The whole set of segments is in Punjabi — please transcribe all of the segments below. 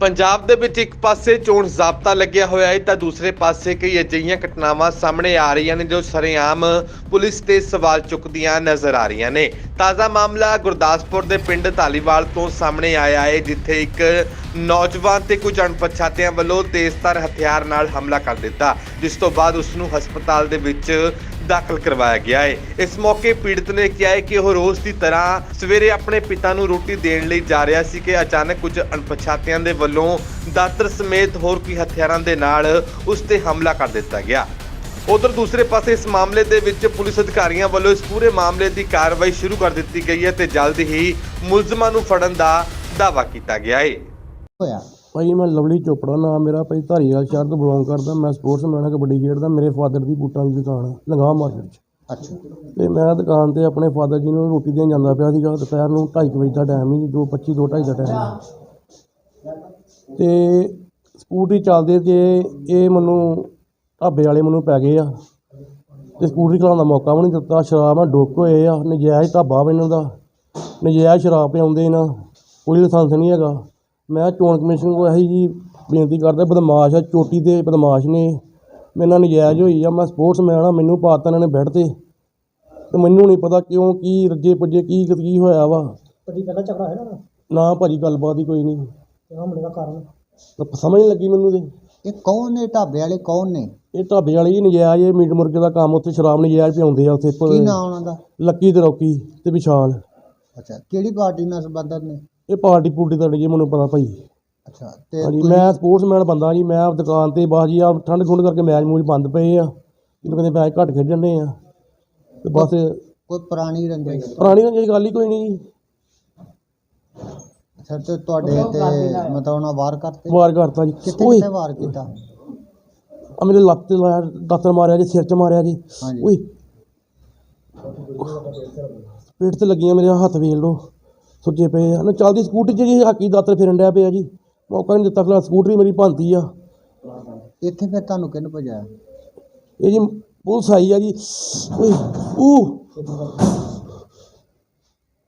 ਪੰਜਾਬ ਦੇ ਵਿੱਚ ਇੱਕ ਪਾਸੇ ਚੋਣ ਜ਼ਾਬਤਾ ਲੱਗਿਆ ਹੋਇਆ ਹੈ, ਤਾਂ ਦੂਸਰੇ ਪਾਸੇ ਕਈ ਅਜਿਹੀਆਂ ਘਟਨਾਵਾਂ ਸਾਹਮਣੇ ਆ ਰਹੀਆਂ ਨੇ ਜੋ ਸਰੇਆਮ ਪੁਲਿਸ ਤੇ ਸਵਾਲ ਚੁੱਕਦੀਆਂ ਨਜ਼ਰ ਆ ਰਹੀਆਂ ਨੇ। ਤਾਜ਼ਾ ਮਾਮਲਾ ਗੁਰਦਾਸਪੁਰ ਦੇ ਪਿੰਡ ਧਾਲੀਵਾਲ ਤੋਂ ਸਾਹਮਣੇ ਆਇਆ ਹੈ, ਜਿੱਥੇ ਇੱਕ ਨੌਜਵਾਨ ਤੇ ਕੁਝ ਅਣਪਛਾਤਿਆਂ ਵੱਲੋਂ ਤੇਜ਼ਧਾਰ ਹਥਿਆਰ ਨਾਲ ਹਮਲਾ ਕਰ ਦਿੱਤਾ, ਜਿਸ ਤੋਂ ਬਾਅਦ ਉਸ ਨੂੰ ਹਸਪਤਾਲ ਦੇ ਵਿੱਚ ਦਾਖਲ ਕਰਵਾਇਆ ਗਿਆ ਹੈ। ਇਸ ਮੌਕੇ ਪੀੜਤ ਨੇ ਕਿਹਾ ਹੈ ਕਿ ਉਹ ਰੋਜ਼ ਦੀ ਤਰ੍ਹਾਂ ਸਵੇਰੇ ਆਪਣੇ ਪਿਤਾ ਨੂੰ ਰੋਟੀ ਦੇਣ ਲਈ ਜਾ ਰਿਹਾ ਸੀ ਕਿ ਅਚਾਨਕ ਕੁਝ ਅਣਪਛਾਤਿਆਂ ਦੇ ਵੱਲੋਂ ਦਾਤਰ ਸਮੇਤ ਹੋਰ ਕੋਈ ਹਥਿਆਰਾਂ ਦੇ ਨਾਲ ਉਸ ਤੇ ਹਮਲਾ ਕਰ ਦਿੱਤਾ ਗਿਆ। ਉਧਰ ਦੂਸਰੇ ਪਾਸੇ ਇਸ ਮਾਮਲੇ ਦੇ ਵਿੱਚ ਪੁਲਿਸ ਅਧਿਕਾਰੀਆਂ ਵੱਲੋਂ ਇਸ ਪੂਰੇ ਮਾਮਲੇ ਦੀ ਕਾਰਵਾਈ ਸ਼ੁਰੂ ਕਰ ਦਿੱਤੀ ਗਈ ਹੈ ਤੇ ਜਲਦ ਹੀ ਮੁਲਜ਼ਮਾਂ ਨੂੰ ਫੜਨ ਦਾ ਦਾਅਵਾ ਕੀਤਾ ਗਿਆ ਹੈ। ਹੋਇਆ। ਭਾਈ ਮੈਂ ਲਵਲੀ ਚੋਪੜਾ ਨਾਮ ਮੇਰਾ ਭਾਈ ਧਾਰੀਵਾਲ ਸ਼ਹਿਰ ਤੋਂ ਬਿਲੋਂਗ ਕਰਦਾ। ਮੈਂ ਸਪੋਰਟਸਮੈਨ ਹਾਂ ਕਬੱਡੀ ਖੇਡਦਾ। ਮੇਰੇ ਫਾਦਰ ਦੀ ਬੂਟਾਂ ਦੀ ਦੁਕਾਨ ਹੈ ਲੰਗਾਹ ਮਾਰਕੀਟ 'ਚ। ਅੱਛਾ। ਤੇ ਮੈਂ ਦੁਕਾਨ ਤੇ ਆਪਣੇ ਫਾਦਰ ਜੀ ਨੂੰ ਰੋਟੀ ਦੇਣ ਜਾਂਦਾ ਪਿਆ ਸੀਗਾ। ਦੁਪਹਿਰ ਨੂੰ 2:30 ਵਜੇ ਦਾ ਟਾਈਮ ਸੀ 2:25 2:30 ਦਾ ਟਾਈਮ ਤੇ ਸਕੂਟਰੀ ਚੱਲਦੇ ਤੇ ਇਹ ਮੈਨੂੰ ਢਾਬੇ ਵਾਲੇ ਮੈਨੂੰ ਪੈ ਗਏ ਆ। ਤੇ ਸਕੂਟਰੀ ਚਲਾਉਣ ਦਾ ਮੌਕਾ ਵੀ ਨਹੀਂ ਦਿੱਤਾ। ਸ਼ਰਾਬ ਨਾਲ ਡੁੱਕ ਹੋਏ ਆ। ਨਜਾਇਜ਼ ਢਾਬਾ ਵਾ ਇਹਨਾਂ ਦਾ। ਨਜਾਇਜ਼ ਸ਼ਰਾਬ ਪਿਆਉਂਦੇ ਇਹਨਾਂ। ਕੋਈ ਲਾਇਸੈਂਸ ਨਹੀਂ ਹੈਗਾ। ਮੈਂ ਚੋਣ ਕਮਿਸ਼ਨ ਕੋਲ ਇਹੀ ਜੀ ਬੇਨਤੀ ਕਰਦਾ ਬਦਮਾਸ਼ ਆ ਚੋਟੀ ਦੇ ਬਦਮਾਸ਼ ਨੇ ਮੇਰੇ ਨਾਲ ਨਜਾਇਜ਼ ਹੋਈ ਆ ਮੈਂ ਸਪੋਰਟਸਮੈਨ ਆ ਮੈਨੂੰ ਪਾਤਾ ਇਹਨਾਂ ਨੇ ਬੈੱਡ ਤੇ। ਤੇ ਮੈਨੂੰ ਨਹੀਂ ਪਤਾ ਕਿਉਂ ਕੀ ਰੱਜੇ ਪੁੱਜੇ ਕੀ ਕੀ ਹੋਇਆ ਵਾ। ਕਦੀ ਪਹਿਲਾਂ ਝਗੜਾ ਹੈ ਨਾ ਨਾ ਭਾਜੀ ਗੱਲਬਾਤ ਹੀ ਕੋਈ ਨਹੀਂ। ਤੇ ਹਮਲੇ ਦਾ ਕਾਰਨ? ਤਾਂ ਸਮਝ ਨਹੀਂ ਲੱਗੀ ਮੈਨੂੰ ਤੇ। ਇਹ ਕੌਣ ਨੇ ਢਾਬੇ ਵਾਲੇ ਕੌਣ ਨੇ? ਇਹ ਢਾਬੇ ਵਾਲੀ ਹੀ ਨਜਾਇਜ਼ ਇਹ ਮੀਟ ਮੁਰਗੇ ਦਾ ਕੰਮ ਉੱਥੇ ਸ਼ਰਾਬ ਨਜਾਇਜ਼ ਪਿਆਉਂਦੇ ਆ ਉੱਥੇ। ਕੀ ਨਾਮ ਉਹਨਾਂ ਦਾ? ਲੱਕੀ ਤੇ ਰੌਕੀ ਤੇ ਵਿਸ਼ਾਲ। ਅੱਛਾ ਕਿਹੜੀ ਪਾਰਟੀ ਨਾਲ ਸੰਬੰਧਤ ਨੇ? ਇਹ ਪਾਰਟੀ ਪੂਰਟੀ ਨਹੀਂ ਜੀ ਮੈਨੂੰ ਪਤਾ ਭਾਈ। ਅੱਛਾ ਤੇ ਹਾਂਜੀ ਮੈਂ ਸਪੋਰਟਸਮੈਨ ਬੰਦਾ ਜੀ ਮੈਂ ਦੁਕਾਨ ਤੇ ਬਾਜੀ ਆ ਠੰਡ ਠੁੰਡ ਕਰਕੇ ਮੈਚ ਮੂਚ ਬੰਦ ਪਏ ਆ। ਇਹਨੂੰ ਕਹਿੰਦੇ ਮੈਚ ਘੱਟ ਖੇਡਣ ਦੇ ਆ। ਤੇ ਬਸ ਕੋਈ ਪੁਰਾਣੀ ਰੰਜਿਸ਼? ਪੁਰਾਣੀ ਜਿਹੜੀ ਗੱਲ ਹੀ ਕੋਈ ਨਹੀਂ ਜੀ। ਅੱਛਾ ਤੇ ਤੁਹਾਡੇ ਤੇ ਮਤਲਬ ਉਹਨਾਂ ਵਾਰ ਕਰਤੇ? ਵਾਰ ਕਰਤਾ ਜੀ। ਕਿੱਥੇ ਵਾਰ ਕੀਤਾ? ਆ ਮੇਰੇ ਲੱਤ ਤੇ ਲਾਇਆ ਦਾਤਰ ਮਾਰਿਆ ਜੀ ਸਿਰ 'ਚ ਮਾਰਿਆ ਜੀ। ਓਏ। ਪੇਟ ਤੇ ਲੱਗੀਆਂ ਮੇਰੇ ਹੱਥ ਵੇਲ ਲੋ ਸੁੱਜੇ ਪਏ ਆ। ਨਾ ਚੱਲਦੀ ਸਕੂਟਰੀ 'ਚ ਜੀ ਹਾਕੀ ਦਾਤਰ ਫਿਰਨ ਡਿਆ ਪਿਆ ਜੀ। ਮੌਕਾ ਨਹੀਂ ਦਿੱਤਾ ਫਿਲਹਾਲ ਸਕੂਟਰੀ ਮੇਰੀ ਭੰਤੀ ਆ। ਇੱਥੇ ਫਿਰ ਤੁਹਾਨੂੰ ਕਿਹਨੇ ਭਜਾਇਆ? ਇਹ ਜੀ ਪੁਲਿਸ ਆਈ ਆ ਜੀ। ਓਏ ਊ।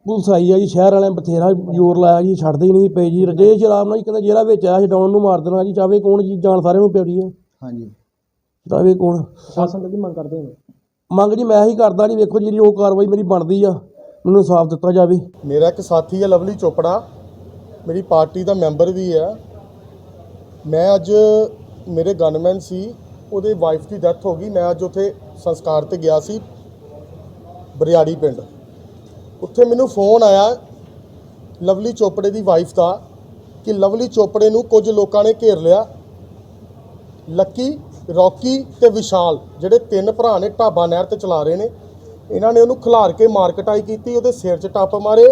ਪੁਲਿਸ ਆਈ ਆ ਜੀ ਸ਼ਹਿਰ ਵਾਲਿਆਂ ਬਥੇਰਾ ਜ਼ੋਰ ਲਾਇਆ ਜੀ ਛੱਡਦੇ ਹੀ ਨਹੀਂ ਪਏ ਜੀ। ਰਜੇ ਸ਼ਰਾਬ ਨਾਲ ਜੀ ਕਹਿੰਦਾ ਜਿਹੜਾ ਵਿੱਚ ਆਇਆ ਛਡਾਉਣ ਨੂੰ ਮਾਰ ਦੇਣਾ ਜੀ। ਚਾਵੇ ਕੌਣ ਜੀ ਜਾਣ ਸਾਰਿਆਂ ਨੂੰ ਪਿਆਰੀ ਆ। ਹਾਂਜੀ। ਚਾਵੇ ਕੌਣ। ਸ਼ਾਸਨ ਲੱਗੀ ਮੰਗ ਕਰਦੇ ਨੇ ਮੰਗ ਜੀ ਮੈਂ ਹੀ ਕਰਦਾ ਜੀ ਵੇਖੋ ਜਿਹੜੀ ਉਹ ਕਾਰਵਾਈ ਮੇਰੀ ਬਣਦੀ ਆ। ਮੈਨੂੰ ਇਨਸਾਫ ਦਿੱਤਾ ਜਾਵੇ। ਮੇਰਾ ਇੱਕ ਸਾਥੀ ਹੈ, ਲਵਲੀ ਚੋਪੜਾ। ਮੇਰੀ ਪਾਰਟੀ ਦਾ ਮੈਂਬਰ ਵੀ ਹੈ। ਮੈਂ ਅੱਜ ਮੇਰੇ ਗਨਮੈਨ ਸੀ, ਉਹਦੇ ਵਾਈਫ ਦੀ ਡੈਥ ਹੋ ਗਈ। ਮੈਂ ਅੱਜ ਉੱਥੇ ਸੰਸਕਾਰ ਤੇ ਗਿਆ ਸੀ, ਬਰਿਆੜੀ ਪਿੰਡ। ਉੱਥੇ ਮੈਨੂੰ ਫੋਨ ਆਇਆ ਲਵਲੀ ਚੋਪੜੇ ਦੀ ਵਾਈਫ ਦਾ ਕਿ ਲਵਲੀ ਚੋਪੜੇ ਨੂੰ ਕੁਝ ਲੋਕਾਂ ਨੇ ਘੇਰ ਲਿਆ। ਲੱਕੀ, ਰੌਕੀ ਤੇ ਵਿਸ਼ਾਲ, ਜਿਹੜੇ ਤਿੰਨ ਭਰਾ ਨੇ ਢਾਬਾ ਨਹਿਰ ਤੇ ਚਲਾ ਰਹੇ ਨੇ ਇਹਨਾਂ ਨੇ ਉਹਨੂੰ ਖਿਲਾਰ ਕੇ ਮਾਰ ਕਟਾਈ ਕੀਤੀ, ਉਹਦੇ ਸਿਰ 'ਚ ਟੱਪ ਮਾਰੇ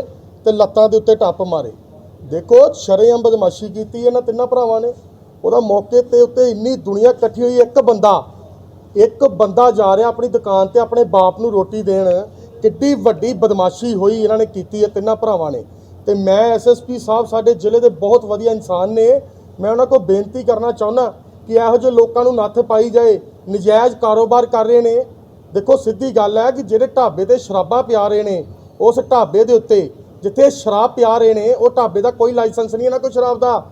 ਤੇ ਲੱਤਾਂ ਦੇ ਉੱਤੇ ਟੱਪ ਮਾਰੇ। ਦੇਖੋ, ਸ਼ਰੇਆਮ ਬਦਮਾਸ਼ੀ ਕੀਤੀ ਇਹਨਾਂ ਤਿੰਨਾਂ ਭਰਾਵਾਂ ਨੇ। ਉਹਦਾ ਮੌਕੇ ਤੇ ਉੱਤੇ ਇੰਨੀ ਦੁਨੀਆ ਇਕੱਠੀ ਹੋਈ, ਇੱਕ ਬੰਦਾ ਇੱਕ ਬੰਦਾ ਜਾ ਰਿਹਾ ਆਪਣੀ ਦੁਕਾਨ ਤੇ ਆਪਣੇ ਬਾਪ ਨੂੰ ਰੋਟੀ ਦੇਣ। ਕਿੱਡੀ ਵੱਡੀ ਬਦਮਾਸ਼ੀ ਹੋਈ ਇਹਨਾਂ ਨੇ ਕੀਤੀ ਹੈ ਤਿੰਨਾਂ ਭਰਾਵਾਂ ਨੇ। ਤੇ ਮੈਂ ਐਸਐਸਪੀ ਸਾਹਿਬ ਸਾਡੇ ਜ਼ਿਲ੍ਹੇ ਦੇ ਬਹੁਤ ਵਧੀਆ ਇਨਸਾਨ ਨੇ। ਮੈਂ ਉਹਨਾਂ ਕੋਲ ਬੇਨਤੀ ਕਰਨਾ ਚਾਹੁੰਦਾ ਕਿ ਇਹੋ ਜਿਹੇ ਲੋਕਾਂ ਨੂੰ ਨੱਥ ਪਾਈ ਜਾਏ, ਨਜਾਇਜ਼ ਕਾਰੋਬਾਰ ਕਰ ਰਹੇ ਨੇ। ਦੇਖੋ, ਸਿੱਧੀ ਗੱਲ ਹੈ ਕਿ ਜਿਹੜੇ ਢਾਬੇ ਤੇ ਸ਼ਰਾਬਾਂ ਪਿਆ ਰਹੇ ਨੇ, ਉਸ ਢਾਬੇ ਦੇ ਉੱਤੇ ਜਿੱਥੇ ਸ਼ਰਾਬ ਪਿਆ ਰਹੇ ਨੇ, ਉਹ ਢਾਬੇ ਦਾ ਕੋਈ ਲਾਇਸੈਂਸ ਨਹੀਂ ਹੈ ਨਾ ਕੋਈ ਸ਼ਰਾਬ ਦਾ।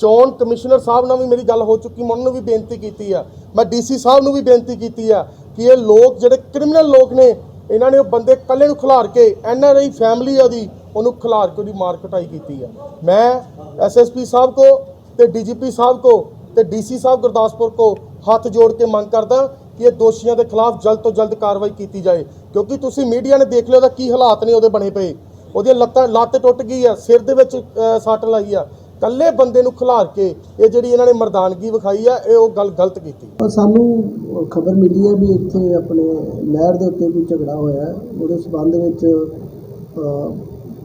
ਚੋਣ ਕਮਿਸ਼ਨਰ ਸਾਹਿਬ ਨਾਲ ਵੀ ਮੇਰੀ ਗੱਲ ਹੋ ਚੁੱਕੀ ਮੈਂ ਉਹਨਾਂ ਨੂੰ ਵੀ ਬੇਨਤੀ ਕੀਤੀ ਆ ਮੈਂ ਡੀਸੀ ਸਾਹਿਬ ਨੂੰ ਵੀ ਬੇਨਤੀ ਕੀਤੀ ਆ ਕਿ ਇਹ ਲੋਕ, ਜਿਹੜੇ ਕ੍ਰਿਮੀਨਲ ਲੋਕ ਨੇ, ਇਹਨਾਂ ਨੇ ਉਹ ਬੰਦੇ ਕੱਲੇ ਨੂੰ ਖਿਲਾਰ ਕੇ, ਐਨ ਆਰ ਐਨਆਰਆਈ ਫੈਮਿਲੀ ਉਹਦੀ, ਉਹਨੂੰ ਖਿਲਾਰ ਕੇ ਉਹਦੀ ਮਾਰ ਕਟਾਈ ਕੀਤੀ ਆ ਮੈਂ ਐਸਐਸਪੀ ਸਾਹਿਬ ਕੋ ਤੇ ਡੀਜੀਪੀ ਸਾਹਿਬ ਕੋ ਤੇ ਡੀਸੀ ਸਾਹਿਬ ਗੁਰਦਾਸਪੁਰ ਕੋ ਹੱਥ ਜੋੜ ਕੇ ਮੰਗ ਕਰਦਾ ਕਿ ਇਹ ਦੋਸ਼ੀਆਂ ਦੇ ਖਿਲਾਫ ਜਲਦ ਤੋਂ ਜਲਦ ਕਾਰਵਾਈ ਕੀਤੀ ਜਾਏ। ਕਿਉਂਕਿ ਤੁਸੀਂ ਮੀਡੀਆ ਨੇ ਦੇਖ ਲਿਓ ਤਾਂ ਕੀ ਹਾਲਾਤ ਨੇ, ਉਹਦੇ ਬਣੇ ਪਏ। ਉਹਦੀਆਂ ਲੱਤਾਂ, ਲੱਤ ਟੁੱਟ ਗਈ ਆ, ਸਿਰ ਦੇ ਵਿੱਚ ਸੱਟ ਲਾਈ ਆ। ਕੱਲੇ ਬੰਦੇ ਨੂੰ ਖਿਲਾਰ ਕੇ ਇਹ ਜਿਹੜੀ ਇਹਨਾਂ ਨੇ ਮਰਦਾਨਗੀ ਵਿਖਾਈ ਆ, ਇਹ ਉਹ ਗੱਲ ਗਲਤ ਕੀਤੀ। ਪਰ ਸਾਨੂੰ ਖਬਰ ਮਿਲੀ ਹੈ ਵੀ ਇੱਥੇ ਆਪਣੇ ਨਹਿਰ ਦੇ ਉੱਤੇ ਕੋਈ ਝਗੜਾ ਹੋਇਆ ਹੈ। ਉਹਦੇ ਸਬੰਧ ਵਿੱਚ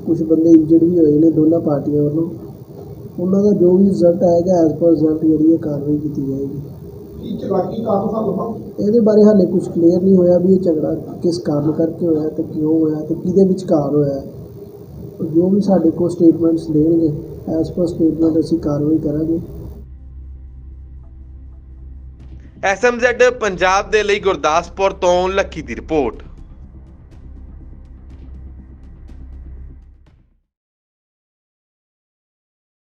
ਕੁਝ ਬੰਦੇ ਇੰਜਰਡ ਵੀ ਹੋਏ ਨੇ ਦੋਨਾਂ ਪਾਰਟੀਆਂ ਵੱਲੋਂ। ਉਹਨਾਂ ਦਾ ਜੋ ਵੀ ਰਿਜ਼ਲਟ ਆਏਗਾ ਐਜ਼ ਪਰ ਰਿਜ਼ਲਟ ਜਿਹੜੀ ਹੈ ਕਾਰਵਾਈ ਕੀਤੀ ਜਾਏਗੀ। ਇਹਦੇ ਬਾਰੇ ਹਾਲੇ ਕੁਝ ਕਲੀਅਰ ਨਹੀਂ ਹੋਇਆ ਵੀ ਇਹ ਝਗੜਾ ਕਿਸ ਕਾਰਨ ਕਰਕੇ ਹੋਇਆ ਤੇ ਕਿਉਂ ਹੋਇਆ ਤੇ ਕਿਹਦੇ ਵਿਚਕਾਰ ਹੋਇਆ। ਜੋ ਵੀ ਸਾਡੇ ਕੋਲ ਸਟੇਟਮੈਂਟਸ ਦੇਣਗੇ ਐਜ਼ ਪਰ ਸਟੇਟਮੈਂਟ ਅਸੀਂ ਕਾਰਵਾਈ ਕਰਾਂਗੇ। ਐਸਐਮਜ਼ੈਡ ਪੰਜਾਬ ਦੇ ਲਈ ਗੁਰਦਾਸਪੁਰ ਤੋਂ ਲੱਕੀ ਦੀ ਰਿਪੋਰਟ।